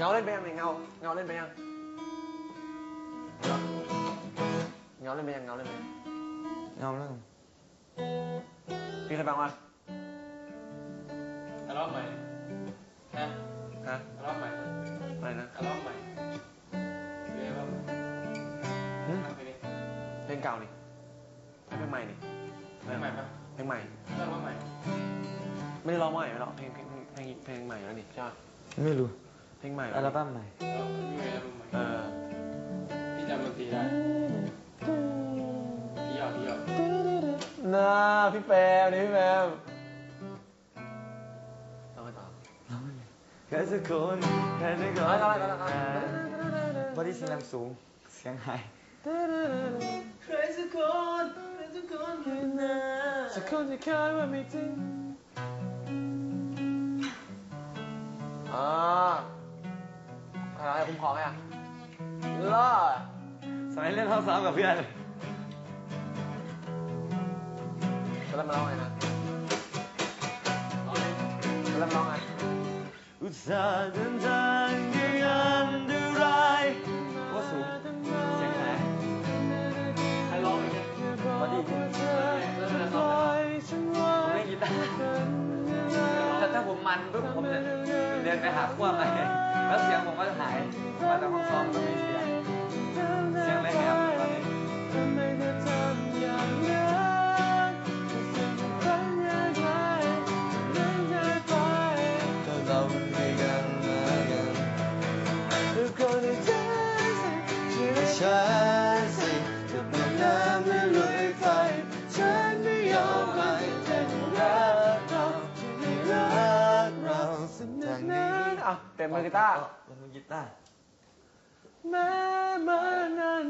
เงาเล่นไปยังเนี่ยเงา เงาเล่นไปยัง เงาเล่นไปยัง เงาเล่นไปยังเงาเรื่องพี่เคยฟังวะอัลบั้มใหม่ฮะฮะอัลบั้มใหม่อะไรนะอัลบั้มใหม่เรียกว่าทำไปดิเพลงเก่านี่เพลงใหม่นี่เพลงใหม่ปะเพลงใหม่อัลบั้มใหม่ ไม่ได้ร้องใหม่ไม่ร้องเพลงเพลงเพลงเพลงใหม่แล้วนี่ใช่ปะไม่รู้ เพลงใหม่อัลบั้มใหม่เราอยู่ในอัลบั้มใหม่เออพี่จำดนตรีได้พี่ยอดพี่ยอดน่าพี่แปมนี่พี่แปมต้องให้ต่อแค่สักคนแค่สักคนเอาเอาเอาเอาบอดี้สแลมสูงเสียงหายใครสักคนใครสักคนแค่นั้นสักคนที่คาดว่าไม่ถึง อะไรคุ้มครองไงอะล่อสมัยเล่นห้องซ้อมกับเพื่อนแล้วมาร้องไงนะแล้วมาร้องไงอุตส่าห์เดินทางยังอันตรายว่าสูงเสียงหายใครร้องอีกเนี่ยบอดี้ผมเล่นกีตาร์แต่ถ้าผมมันปุ๊บผมจะเดินไปหาขั้วใหม่แล้วเสียงผมก็จะหายมาจากห้องซ้อมก็ไม่เสียงเสียงเลยแหบตอนนี้ก็เราไม่กันมากันทุกคนใน อะเต็มมือกีตาร์ มือกีตาร์ แม้มัน